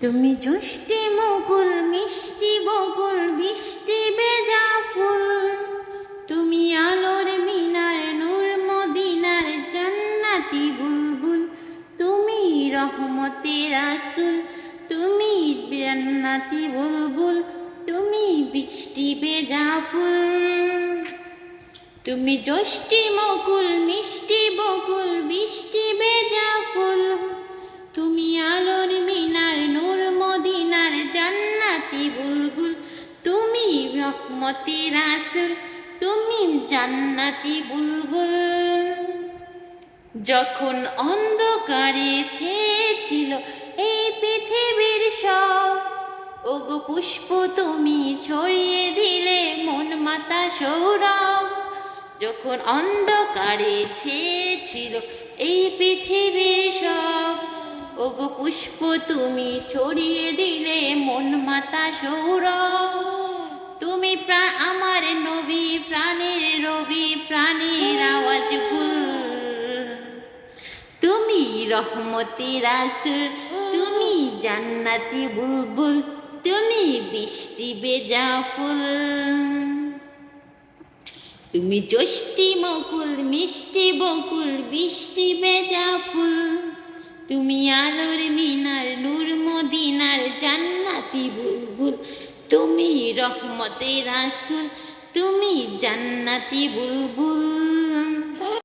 তুমি জুষ্টি মুকুল, মিষ্টি বকুল, বৃষ্টি বেজা ফুল। তুমি আলোর মিনার, নূর মদিনার জান্নাতি বুলবুল। তুমি রহমতের আসুল, তুমি জান্নাতি বুলবুল। তুমি বৃষ্টি বেজা ফুল। তুমি জ্যোষ্ঠি মকুল রহমতি রাসুল, তুমি জান্নাতি বুলবুল। যখন অন্ধকারে ছেয়েছিল এই পৃথিবীর সব, ওগো পুষ্প তুমি ছড়িয়ে দিলে মন মাতা সৌরভ। যখন অন্ধকারে ছেয়েছিল এই পৃথিবীর সব, ওগো পুষ্প তুমি ছড়িয়ে দিলে মন মাতা সৌরভ। তুমি আমার নবী, প্রাণের রবি, প্রাণের আওয়াজ তুমি রহমতি রাসুল, তুমি জান্নাতি বুলবুল, তুমি বৃষ্টি বেজা ফুল। তুমি জ্যোষ্ঠি মকুল, মিষ্টি বকুল, বৃষ্টি বেজা ফুল। তুমি আলোর মিনার, নূর মদিনার জান্নাতি বুলবুল তুমি রহমতের রাসুল তুমি জান্নাতি বুলবুল।